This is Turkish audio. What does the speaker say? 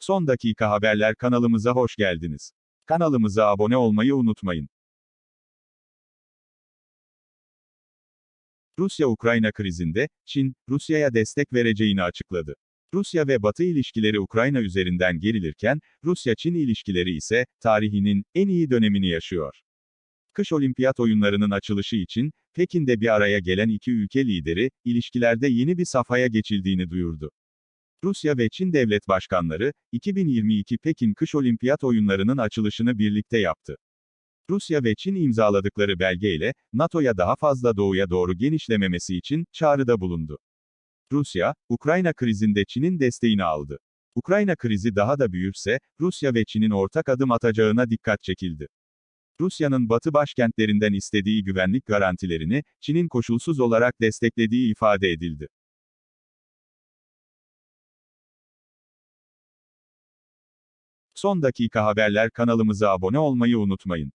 Son dakika haberler kanalımıza hoş geldiniz. Kanalımıza abone olmayı unutmayın. Rusya-Ukrayna krizinde, Çin, Rusya'ya destek vereceğini açıkladı. Rusya ve Batı ilişkileri Ukrayna üzerinden gerilirken, Rusya-Çin ilişkileri ise, tarihinin, en iyi dönemini yaşıyor. Kış Olimpiyat oyunlarının açılışı için, Pekin'de bir araya gelen iki ülke lideri, ilişkilerde yeni bir safhaya geçildiğini duyurdu. Rusya ve Çin devlet başkanları, 2022 Pekin Kış Olimpiyat oyunlarının açılışını birlikte yaptı. Rusya ve Çin imzaladıkları belgeyle, NATO'ya daha fazla doğuya doğru genişlememesi için çağrıda bulundu. Rusya, Ukrayna krizinde Çin'in desteğini aldı. Ukrayna krizi daha da büyürse, Rusya ve Çin'in ortak adım atacağına dikkat çekildi. Rusya'nın batı başkentlerinden istediği güvenlik garantilerini, Çin'in koşulsuz olarak desteklediği ifade edildi. Son dakika haberler kanalımıza abone olmayı unutmayın.